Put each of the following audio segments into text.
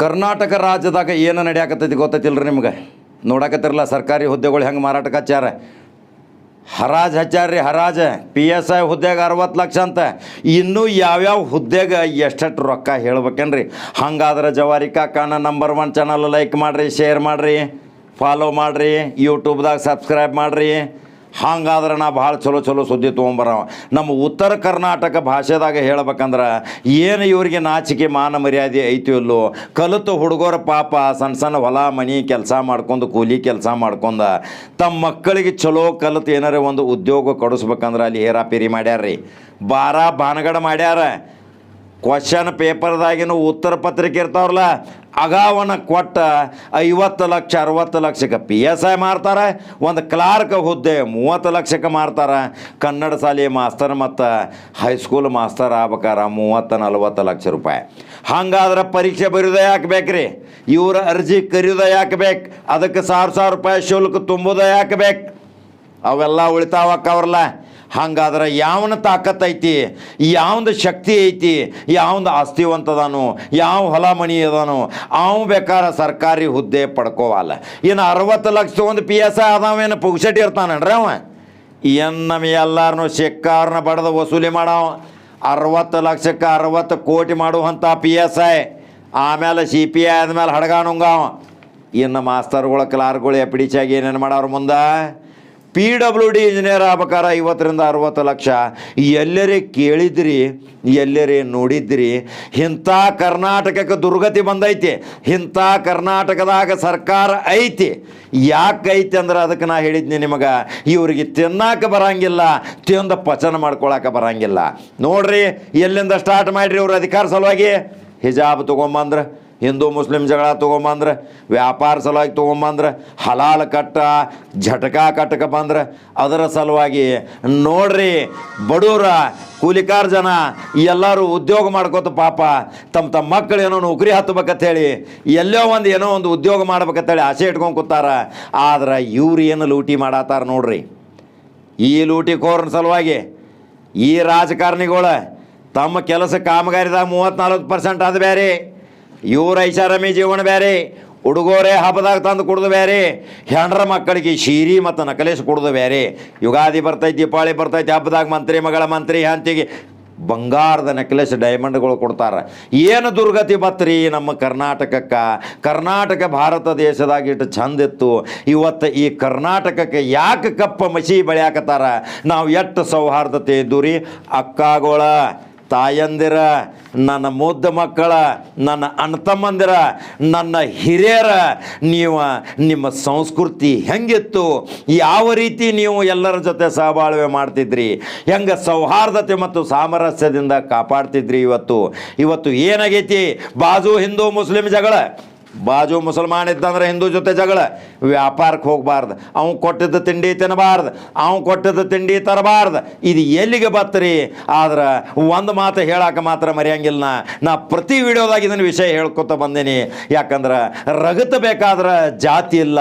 ಕರ್ನಾಟಕ ರಾಜ್ಯದಾಗ ಏನು ನಡೆಯಾಕತ್ತೈತಿ ಗೊತ್ತೈತಿಲ್ರಿ ನಿಮ್ಗೆ? ನೋಡಕತ್ತಿರಲ್ಲ ಸರ್ಕಾರಿ ಹುದ್ದೆಗಳು ಹೆಂಗೆ ಮಾರಾಟಕ್ಕೆ ಹಚ್ಚಾರ ಹರಾಜ್ ರೀ ಹರಾಜ್. ಪಿ ಎಸ್ ಐ ಹುದ್ದೆಗೆ ಅರವತ್ತು ಲಕ್ಷ ಅಂತ. ಇನ್ನೂ ಯಾವ್ಯಾವ ಹುದ್ದೆಗೆ ಎಷ್ಟೆಷ್ಟು ರೊಕ್ಕ ಹೇಳ್ಬೇಕೇನ್ರಿ? ಹಂಗಾದ್ರೆ ಜವಾರಿ ಕಾಕನ ನಂಬರ್ ಒನ್ ಚಾನಲ್ ಲೈಕ್ ಮಾಡಿರಿ ಶೇರ್ ಮಾಡಿರಿ ಫಾಲೋ ಮಾಡಿರಿ ಯೂಟ್ಯೂಬ್ದಾಗ ಸಬ್ಸ್ಕ್ರೈಬ್ ಮಾಡಿರಿ. ಹಂಗಾದ್ರೆ ನಾ ಭಾಳ ಚಲೋ ಚಲೋ ಸುದ್ದಿ ತೊಗೊಂಬರ ನಮ್ಮ ಉತ್ತರ ಕರ್ನಾಟಕ ಭಾಷೆದಾಗ ಹೇಳ್ಬೇಕಂದ್ರೆ ಏನು ಇವರಿಗೆ ನಾಚಿಕೆ ಮಾನ ಮರ್ಯಾದೆ ಐತಿ ಅಲ್ಲೋ ಕಲಿತು ಹುಡುಗರ ಪಾಪ ಸಣ್ಣ ಸಣ್ಣ ಹೊಲ, ಮನಿ ಕೆಲಸ ಮಾಡ್ಕೊಂಡು, ಕೂಲಿ ಕೆಲಸ ಮಾಡ್ಕೊಂಡ ತಮ್ಮ ಮಕ್ಕಳಿಗೆ ಚಲೋ ಕಲಿತು ಏನಾರ ಒಂದು ಉದ್ಯೋಗ ಕೊಡಿಸ್ಬೇಕಂದ್ರೆ ಅಲ್ಲಿ ಹೇರಾಪೇರಿ ಮಾಡ್ಯಾರ್ರಿ. ಬಾರ ಬಾನಗಡ ಮಾಡ್ಯಾರ. ಕ್ವಶನ್ ಪೇಪರ್ದಾಗಿನ ಉತ್ತರ ಪತ್ರಿಕೆ ಇರ್ತಾವ್ರಲ್ಲ ಅಗಾವನ ಕೊಟ್ಟ ಐವತ್ತು ಲಕ್ಷ, ಅರವತ್ತು ಲಕ್ಷಕ್ಕೆ ಪಿ ಎಸ್ ಐ ಮಾರ್ತಾರೆ, ಒಂದು ಕ್ಲಾರ್ಕ್ ಹುದ್ದೆ ಮೂವತ್ತು ಲಕ್ಷಕ್ಕೆ ಮಾರ್ತಾರೆ. ಕನ್ನಡ ಶಾಲೆ ಮಾಸ್ತರ್ ಮತ್ತು ಹೈಸ್ಕೂಲ್ ಮಾಸ್ತರ್ ಆಗ್ಬೇಕಾರ, ಮೂವತ್ತು, ನಲ್ವತ್ತು ಲಕ್ಷ ರೂಪಾಯಿ. ಹಂಗಾದ್ರೆ ಪರೀಕ್ಷೆ ಬರೆಯೋದೇ ಯಾಕೆ ಬೇಕ್ರಿ? ಇವ್ರ ಅರ್ಜಿ ಕರೆಯೋದೇ ಯಾಕೆ ಬೇಕು? ಅದಕ್ಕೆ ಸಾವಿರ ಸಾವಿರ ರೂಪಾಯಿ ಶುಲ್ಕ ತುಂಬೋದೇ ಯಾಕೆ ಬೇಕು? ಅವೆಲ್ಲ ಉಳಿತಾವಕ್ಕವ್ರಲ್ಲ. ಹಂಗಾದ್ರೆ ಯಾವನ ತಾಕತ್ ಐತಿ? ಯಾವಂದು ಶಕ್ತಿ ಐತಿ? ಯಾವಂದು ಆಸ್ತಿವಂತದಾನು ಯಾವ ಹೊಲ ಮನಿ ಅದಾನು? ಅವ ಬೇಕಾರ ಸರ್ಕಾರಿ ಹುದ್ದೆ ಪಡ್ಕೋವಲ್ಲ. ಇನ್ನು ಅರವತ್ತು ಲಕ್ಷ ತೊಗೊಂಡು ಪಿ ಎಸ್ ಐ ಅದಾವೇನು ಪುಗ್ಸಟ್ಟಿ ಇರ್ತಾನನ್ರಿ ಅವ? ಏನು ನಮಗೆ ಎಲ್ಲಾರನು ಸಿಕ್ಕಾರನ್ನ ಬಡ್ದು ವಸೂಲಿ ಮಾಡವ? ಅರವತ್ತು ಲಕ್ಷಕ್ಕೆ ಅರವತ್ತು ಕೋಟಿ ಮಾಡುವಂಥ ಪಿ ಎಸ್ ಐ ಆಮೇಲೆ ಸಿ ಪಿ ಐ ಆದ್ಮೇಲೆ ಹಡಗಾನುಂಗ ಇನ್ನು ಮಾಸ್ತರ್ಗಳು, ಕ್ಲಾರ್ಗಳು ಎಪ್ಪಿಡಿಚಾಗಿ ಏನೇನು ಮಾಡೋರು ಮುಂದೆ? ಪಿ ಡಬ್ಲ್ಯೂ ಡಿ ಇಂಜಿನಿಯರ್ ಆಗ್ಬೇಕಾರ ಐವತ್ತರಿಂದ ಅರವತ್ತು ಲಕ್ಷ. ಎಲ್ಲರೇ ಕೇಳಿದ್ರಿ, ಎಲ್ಲರೇ ನೋಡಿದ್ರಿ, ಇಂಥ ಕರ್ನಾಟಕಕ್ಕೆ ದುರ್ಗತಿ ಬಂದೈತಿ, ಇಂಥ ಕರ್ನಾಟಕದಾಗ ಸರ್ಕಾರ ಐತಿ. ಯಾಕೆ ಐತಿ ಅಂದ್ರೆ ಅದಕ್ಕೆ ನಾ ಹೇಳಿದ್ನಿ ನಿಮಗೆ, ಇವ್ರಿಗೆ ತಿನ್ನಾಕ ಬರಂಗಿಲ್ಲ, ತಿಂದು ಪಚನ ಮಾಡ್ಕೊಳಕ್ಕೆ ಬರಂಗಿಲ್ಲ. ನೋಡ್ರಿ, ಎಲ್ಲಿಂದ ಸ್ಟಾರ್ಟ್ ಮಾಡ್ರಿ ಇವ್ರ ಅಧಿಕಾರ ಸಲುವಾಗಿ? ಹಿಜಾಬ್ ತೊಗೊಂಬಂದ್ರೆ. ಹಿಂದೂ ಮುಸ್ಲಿಂ ಜಗಳ ತೊಗೊಂಬಂದ್ರೆ, ವ್ಯಾಪಾರ ಸಲುವಾಗಿ ತೊಗೊಂಬಂದ್ರೆ, ಹಲಾಲ್ ಕಟ್ಟ, ಝಟಕ ಕಟ್ಟಕ ಬಂದ್ರೆ, ಅದರ ಸಲುವಾಗಿ ನೋಡ್ರಿ ಬಡೂರ ಕೂಲಿಕಾರ ಜನ ಎಲ್ಲರೂ ಉದ್ಯೋಗ ಮಾಡ್ಕೋತ ಪಾಪ, ತಮ್ಮ ತಮ್ಮ ಮಕ್ಕಳು ಏನೋ ನೌಕರಿ ಹೇಳಿ ಎಲ್ಲೋ ಒಂದು ಏನೋ ಒಂದು ಉದ್ಯೋಗ ಮಾಡ್ಬೇಕಂತೇಳಿ ಆಸೆ ಇಟ್ಕೊಂಡು ಕೂತಾರ. ಆದ್ರೆ ಇವ್ರು ಏನು ಲೂಟಿ ಮಾಡತ್ತಾರ ನೋಡ್ರಿ. ಈ ಲೂಟಿ ಕೋರ್ನ ಸಲುವಾಗಿ ಈ ರಾಜಕಾರಣಿಗಳ ತಮ್ಮ ಕೆಲಸ ಕಾಮಗಾರಿದಾಗ ಮೂವತ್ತು ನಾಲ್ಕು ಪರ್ಸೆಂಟ್ ಅದು ಬೇರೆ ಇವ್ರ ಐಷಾರಾಮಿ ಜೀವನ ಬೇರೆ ಉಡುಗೊರೆ ಹಬ್ಬದಾಗ ತಂದು ಕುಡ್ದು ಬೇರೆ ಹೆಂಡ್ರ ಮಕ್ಕಳಿಗೆ ಶೀರಿ ಮತ್ತು ನಕಲೇಶ್ ಕುಡ್ದು ಬೇರೆ ಯುಗಾದಿ ಬರ್ತೈತಿ, ದೀಪಾವಳಿ ಬರ್ತೈತಿ, ಹಬ್ಬದಾಗ ಮಂತ್ರಿ, ಮಗಳ ಮಂತ್ರಿ ಹಂತಿಗೆ ಬಂಗಾರದ ನೆಕ್ಲೆಸ್ ಡೈಮಂಡ್ಗಳು ಕೊಡ್ತಾರೆ. ಏನು ದುರ್ಗತಿ ಬತ್ರಿ ನಮ್ಮ ಕರ್ನಾಟಕಕ್ಕೆ? ಕರ್ನಾಟಕ ಭಾರತ ದೇಶದಾಗ ಇಟ್ಟು ಚಂದ ಇತ್ತು. ಇವತ್ತು ಈ ಕರ್ನಾಟಕಕ್ಕೆ ಯಾಕೆ ಕಪ್ಪ ಮಸಿ ಬೆಳೆಯಾಕತ್ತಾರ? ನಾವು ಎಷ್ಟು ಸೌಹಾರ್ದತೆ ಇದ್ದು ರೀ ಅಕ್ಕಗಳ. ತಾಯಂದಿರ, ನನ್ನ ಮುದ್ದ ಮಕ್ಕಳ, ನನ್ನ ಅಣ್ಣ ತಮ್ಮಂದಿರ ನನ್ನ ಹಿರಿಯರ, ನೀವು, ನಿಮ್ಮ ಸಂಸ್ಕೃತಿ ಹೆಂಗಿತ್ತು? ಯಾವ ರೀತಿ ನೀವು ಎಲ್ಲರ ಜೊತೆ ಸಹಬಾಳ್ವೆ ಮಾಡ್ತಿದ್ರಿ? ಹೆಂಗೆ ಸೌಹಾರ್ದತೆ ಮತ್ತು ಸಾಮರಸ್ಯದಿಂದ ಕಾಪಾಡ್ತಿದ್ರಿ ಇವತ್ತು? ಇವತ್ತು ಏನಾಗೈತಿ? ಬಾಜು ಹಿಂದೂ, ಮುಸ್ಲಿಂ ಜಗಳ. ಬಾಜು ಮುಸಲ್ಮಾನ್ ಇದ್ದಂದ್ರೆ ಹಿಂದೂ ಜೊತೆ ಜಗಳ. ವ್ಯಾಪಾರಕ್ಕೆ ಹೋಗಬಾರ್ದು. ಅವ್ನು ಕೊಟ್ಟಿದ್ದ ತಿಂಡಿ ತಿನ್ನಬಾರ್ದು ಅವ್ನು ಕೊಟ್ಟಿದ್ದ ತಿಂಡಿ ತರಬಾರ್ದು. ಇದು ಎಲ್ಲಿಗೆ ಬತ್ತರಿ? ಆದ್ರೆ ಒಂದು ಮಾತು ಹೇಳಕ್ಕೆ ಮಾತ್ರ ಮರೆಯಂಗಿಲ್ಲ ನಾ. ಪ್ರತಿ ವಿಡಿಯೋದಾಗ ಇದನ್ನು ವಿಷಯ ಹೇಳ್ಕೊತ ಬಂದೀನಿ. ಯಾಕಂದ್ರೆ ರಗತ ಬೇಕಾದ್ರೆ ಜಾತಿ ಇಲ್ಲ,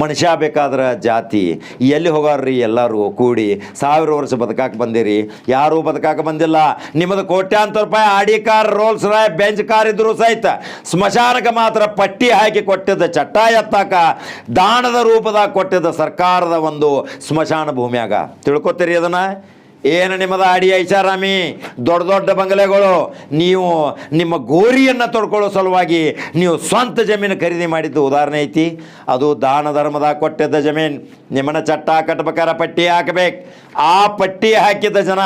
ಮನುಷ್ಯ ಬೇಕಾದ್ರೆ ಜಾತಿ. ಎಲ್ಲಿ ಹೋಗಾರ್ರಿ ಎಲ್ಲರೂ ಕೂಡಿ? ಸಾವಿರ ವರ್ಷ ಬದುಕಾಕೆ ಬಂದಿರಿ. ಯಾರೂ ಬದುಕಾಕೆ ಬಂದಿಲ್ಲ. ನಿಮ್ಮದು ಕೋಟ್ಯಾಂತರ ರೂಪಾಯಿ Audi car, Rolls Royce, Benz car ಇದ್ರು ಸಹಿತ. ಸ್ಮಶಾನಕ್ಕೆ ಮಾತ್ರ ಪಟ್ಟಿ ಹಾಕಿ ಕೊಟ್ಟಿದ್ದ ಚಟ್ಟ ಎತ್ತಾಕ ದಾನದ ರೂಪದಾಗ ಕೊಟ್ಟಿದ್ದ ಸರ್ಕಾರದ ಒಂದು ಸ್ಮಶಾನ ಭೂಮಿಯಾಗ. ತಿಳ್ಕೊತೀರಿ ಅದನ್ನ? ಏನು ನಿಮ್ಮದ ಅಡಿ ಐಷಾರಾಮಿ? ದೊಡ್ಡ ದೊಡ್ಡ ಬಂಗಲೆಗಳು. ನೀವು ನಿಮ್ಮ ಗೋರಿಯನ್ನು ತೊಡ್ಕೊಳ್ಳೋ ಸಲುವಾಗಿ ನೀವು ಸ್ವಂತ ಜಮೀನು ಖರೀದಿ ಮಾಡಿದ್ದು ಉದಾಹರಣೆ ಐತಿ. ಅದು ದಾನ ಧರ್ಮದ ಕೊಟ್ಟಿದ್ದ ಜಮೀನು. ನಿಮ್ಮನ್ನ ಚಟ್ಟ ಕಟ್ಬೇಕಾರೆ ಪಟ್ಟಿ ಹಾಕಬೇಕು. ಆ ಪಟ್ಟಿ ಹಾಕಿದ ಜನ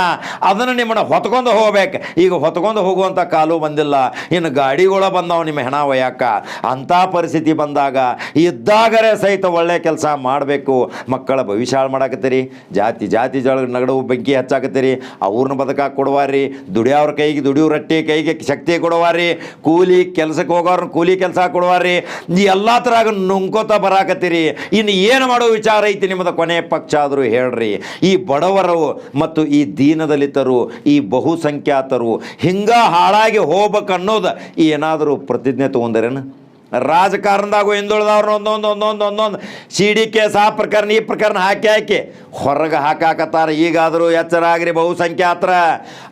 ಅದನ್ನು ನಿಮ್ಮನ್ನು ಹೊತ್ಕೊಂಡು ಹೋಗ್ಬೇಕು. ಈಗ ಹೊತ್ಕೊಂಡು ಹೋಗುವಂಥ ಕಾಲು ಬಂದಿಲ್ಲ. ಇನ್ನು ಗಾಡಿಗಳ ಬಂದವು ನಿಮ್ಮ ಹೆಣ ಒಯ್ಯಾಕ. ಅಂಥ ಪರಿಸ್ಥಿತಿ ಬಂದಾಗ ಇದ್ದಾಗರೆ ಸಹಿತ ಒಳ್ಳೆ ಕೆಲಸ ಮಾಡಬೇಕು. ಮಕ್ಕಳ ಭವಿಷ್ಯ ಹಾಳು ಮಾಡಾಕತ್ತೀರಿ. ಜಾತಿ ಜಾತಿ ಜಳ ನಗಡವು ಬೆಂಕಿ ಹಚ್ಚಾಕತ್ತೀರಿ, ಅವ್ರನ್ನ ಬದುಕ ಕೊಡುವಾರಿ ದುಡಿಯೋರ ಕೈಗೆ, ದುಡಿಯೋ ರೊಟ್ಟಿ ಕೈಗೆ ಶಕ್ತಿ ಕೊಡುವಾರಿ ಕೂಲಿ ಕೆಲಸಕ್ಕೆ ಹೋಗೋರ್ನ ಕೂಲಿ ಕೆಲಸ ಕೊಡುವಾರಿ ಈ ಎಲ್ಲ ಥರಾಗ ನುಂಕೋತ ಬರಾಕತ್ತೀರಿ. ಇನ್ನು ಏನು ಮಾಡೋ ವಿಚಾರ ಐತಿ ನಿಮ್ಮದು ಕೊನೆ ಪಕ್ಷ ಆದರೂ ಹೇಳ್ರಿ. ಈ ಬಡವರು ಮತ್ತು ಈ ದೀನದಲಿತರು, ಈ ಬಹುಸಂಖ್ಯಾತರು, ಹಿಂಗ ಹಾಳಾಗಿ ಹೋಗ್ಬೇಕನ್ನೋದು ಏನಾದರೂ ಪ್ರತಿಜ್ಞೆ ತೊಗೊಂಡರೇನು? ರಾಜಕಾರಣದಾಗೂ ಹಿಂದುಳಿದವ್ರನ್ನ ಒಂದೊಂದು ಒಂದೊಂದು ಒಂದೊಂದು ಸಿ ಡಿ ಕೇಸ್ ಆ ಪ್ರಕರಣ, ಈ ಪ್ರಕರಣ ಹಾಕಿ ಹಾಕಿ. ಹೊರಗೆ ಹಾಕಾಕತ್ತಾರ. ಈಗಾದರೂ ಎಚ್ಚರ ಆಗ್ರಿ ಬಹುಸಂಖ್ಯಾತರ.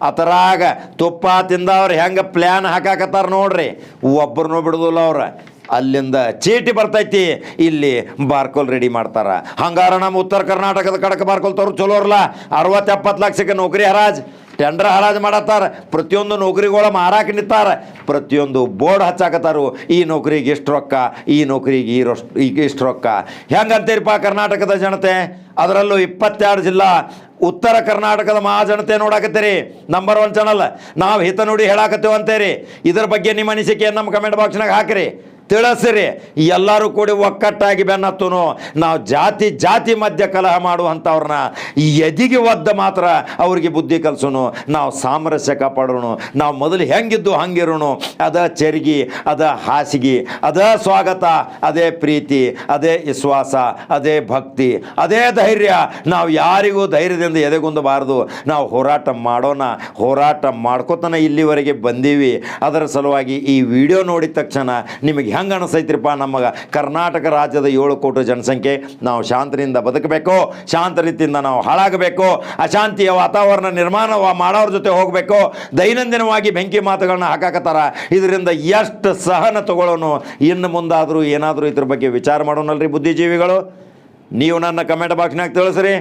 ಅತರಾಗ ತುಪ್ಪ ತಿಂದವ್ರು ಹೆಂಗೆ ಪ್ಲ್ಯಾನ್ ಹಾಕಾಕತ್ತಾರ ನೋಡ್ರಿ. ಒಬ್ಬರನ್ನೂ ಬಿಡುದಿಲ್ಲ ಅವ್ರು. ಅಲ್ಲಿಂದ ಚೀಟಿ ಬರ್ತೈತಿ. ಇಲ್ಲಿ ಬಾರ್ಕೋಲ್ ರೆಡಿ ಮಾಡ್ತಾರ. ಹಂಗಾರ ನಮ್ಮ ಉತ್ತರ ಕರ್ನಾಟಕದ ಕಡಕ ಬಾರ್ಕೋಲ್ ತೋರು ಚಲೋರ್ಲ ಅರವತ್ತು ಎಪ್ಪತ್ತು ಲಕ್ಷಕ್ಕೆ ನೌಕರಿ ಹರಾಜ್. ಟೆಂಡರ್ ಹರಾಜು ಮಾಡತ್ತಾರ. ಪ್ರತಿಯೊಂದು ನೌಕರಿಗಳು ಮಾರಾಕ ನಿಂತಾರ. ಪ್ರತಿಯೊಂದು ಬೋರ್ಡ್ ಹಚ್ಚಾಕತ್ತಾರು. ಈ ನೌಕರಿಗೆ ಇಷ್ಟು ರೊಕ್ಕ, ಈ ನೌಕರಿಗೆ ಈ ರೊಷ್ಟು ಈಗ ಇಷ್ಟು ರೊಕ್ಕ. ಹೆಂಗಂತೀರಿಪ್ಪ ಕರ್ನಾಟಕದ ಜನತೆ? ಅದರಲ್ಲೂ ಇಪ್ಪತ್ತೆರಡು ಜಿಲ್ಲಾ. ಉತ್ತರ ಕರ್ನಾಟಕದ ಮಹಾಜನತೆ ನೋಡಾಕತ್ತೀರಿ. ನಂಬರ್ ಒನ್ ಚಾನಲ್ ನಾವು ಹಿತ ನುಡಿ ಹೇಳಾಕತ್ತೇವೆ ಅಂತೇರಿ ಇದ್ರ ಬಗ್ಗೆ ನಿಮ್ಮ ಅನಿಸಿಕೆ ನಮ್ಮ ಕಮೆಂಟ್ ಬಾಕ್ಸ್ನಾಗ ಹಾಕಿರಿ. ತಿಳಿಸ್ರಿ, ಎಲ್ಲರೂ ಕೂಡಿ ಒಕ್ಕಟ್ಟಾಗಿ ಬೆನ್ನತ್ತುನು. ನಾವು ಜಾತಿ ಜಾತಿ ಮಧ್ಯ ಕಲಹ ಮಾಡುವಂಥವ್ರನ್ನ ಎದಿಗೆ ಒದ್ದ ಮಾತ್ರ ಅವ್ರಿಗೆ ಬುದ್ಧಿ ಕಲಿಸೋನು. ನಾವು ಸಾಮರಸ್ಯ ಕಾಪಾಡೋಣ ನಾವು ಮೊದಲು ಹೆಂಗಿದ್ದು ಹಂಗಿರೋಣ ಅದ ಚರ್ಗಿ, ಅದ ಹಾಸಿಗೆ, ಅದ ಸ್ವಾಗತ, ಅದೇ ಪ್ರೀತಿ, ಅದೇ ವಿಶ್ವಾಸ, ಅದೇ ಭಕ್ತಿ, ಅದೇ ಧೈರ್ಯ. ನಾವು ಯಾರಿಗೂ ಧೈರ್ಯದಿಂದ ಎದೆಗುಂದಬಾರದು. ನಾವು ಹೋರಾಟ ಮಾಡೋಣ. ಹೋರಾಟ ಮಾಡ್ಕೋತನ ಇಲ್ಲಿವರೆಗೆ ಬಂದೀವಿ. ಅದರ ಸಲುವಾಗಿ ಈ ವಿಡಿಯೋ ನೋಡಿದ ತಕ್ಷಣ ನಿಮಗೆ ಹೆಂಗೆ ಅನಿಸೈತ್ರಿಪ್ಪ ನಮಗೆ ಕರ್ನಾಟಕ ರಾಜ್ಯದ ಏಳು ಕೋಟಿ ಜನಸಂಖ್ಯೆ ನಾವು ಶಾಂತಿನಿಂದ ಬದುಕಬೇಕು, ಶಾಂತ ರೀತಿಯಿಂದ ನಾವು ಹಾಳಾಗಬೇಕು, ಅಶಾಂತಿಯ ವಾತಾವರಣ ನಿರ್ಮಾಣ ಮಾಡೋರ ಜೊತೆ ಹೋಗಬೇಕು, ದೈನಂದಿನವಾಗಿ ಬೆಂಕಿ ಮಾತುಗಳನ್ನ ಹಾಕಾಕತ್ತಾರ. ಇದರಿಂದ ಎಷ್ಟು ಸಹನ ತಗೊಳ್ಳೋನು ಇನ್ನು ಮುಂದಾದರೂ ಏನಾದರೂ ಇದ್ರ ಬಗ್ಗೆ ವಿಚಾರ ಮಾಡೋಣಲ್ರಿ ಬುದ್ಧಿಜೀವಿಗಳು? ನೀವು ನನ್ನ ಕಮೆಂಟ್ ಬಾಕ್ಸ್ನಾಗ ತಿಳಿಸ್ರಿ.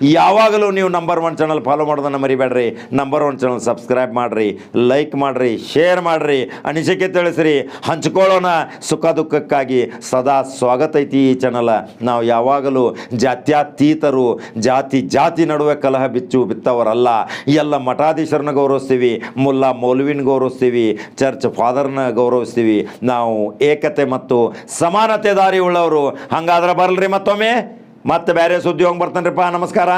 ಯಾವಾಗಲೂ ನೀವು ನಂಬರ್ ಒನ್ ಚಾನಲ್ ಫಾಲೋ ಮಾಡೋದನ್ನು ಮರಿಬೇಡ್ರಿ. ನಂಬರ್ ಒನ್ ಚಾನಲ್ ಸಬ್ಸ್ಕ್ರೈಬ್ ಮಾಡಿರಿ ಲೈಕ್ ಮಾಡಿರಿ ಶೇರ್ ಮಾಡಿರಿ. ಅನಿಸಿಕೆ ತಿಳಿಸ್ರಿ. ಹಂಚ್ಕೊಳ್ಳೋಣ. ಸುಖ ದುಃಖಕ್ಕಾಗಿ ಸದಾ ಸ್ವಾಗತ ಐತಿ ಈ ಚಾನಲ ನಾವು ಯಾವಾಗಲೂ ಜಾತ್ಯಾತೀತರು, ಜಾತಿ ಜಾತಿ ನಡುವೆ ಕಲಹ ಬಿಚ್ಚು ಬಿತ್ತವರಲ್ಲ. ಎಲ್ಲ ಮಠಾಧೀಶರನ್ನ ಗೌರವಿಸ್ತೀವಿ, ಮುಲ್ಲಾ ಮೌಲ್ವಿನ ಗೌರವಿಸ್ತೀವಿ ಚರ್ಚ್ ಫಾದರ್ನ ಗೌರವಿಸ್ತೀವಿ. ನಾವು ಏಕತೆ ಮತ್ತು ಸಮಾನತೆ ದಾರಿ ಉಳ್ಳವರು. ಹಂಗಾದ್ರೆ ಬರಲ್ರಿ ಮತ್ತೊಮ್ಮೆ. ಮತ್ತೆ ಬೇರೆ ಸುದ್ದಿ ಹೋಗಿ ನಮಸ್ಕಾರ.